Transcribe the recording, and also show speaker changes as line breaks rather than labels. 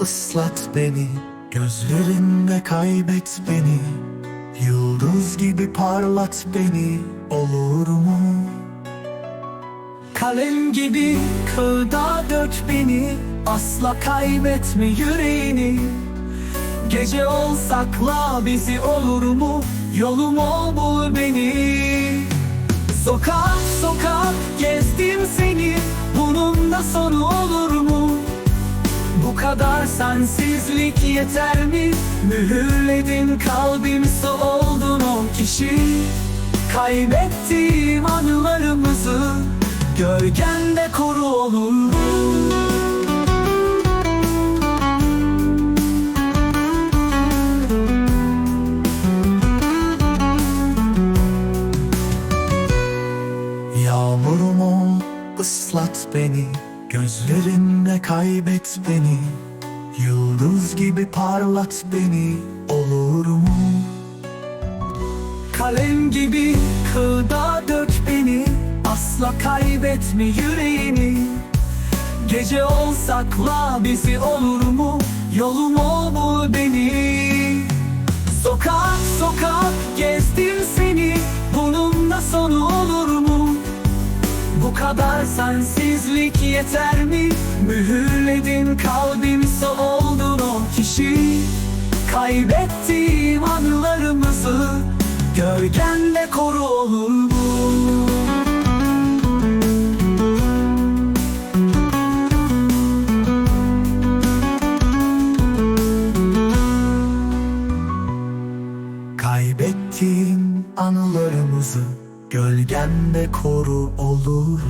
ıslat beni Gözlerinle kaybet beni Yıldız gibi parlat beni Olur mu? Kalem gibi kağıda dök beni Asla kaybetme yüreğini Gece ol sakla bizi olur mu? Yolum ol bul beni Sokak sokak gezdim seni Bunun da sonu olur mu? Bu kadar sensizlik yeter mi? Mühürledin kalbimse oldun o kişi Kaybettiğim anılarımızı Gölgende koru olur mu? Yağmurum ol, ıslat beni Gözlerinle kaybet beni Yıldız gibi parlat beni Olur mu? Kalem gibi kağıda dök beni Asla kaybetme yüreğini Gece ol sakla bizi olur mu? Yolum ol bul beni kadar sensizlik yeter mi? Mühürledin kalbimse oldun o kişi Kaybettiğim anılarımızı Gölgenle koru olur mu? Kaybettiğim anılarımızı Gölgende koru olur?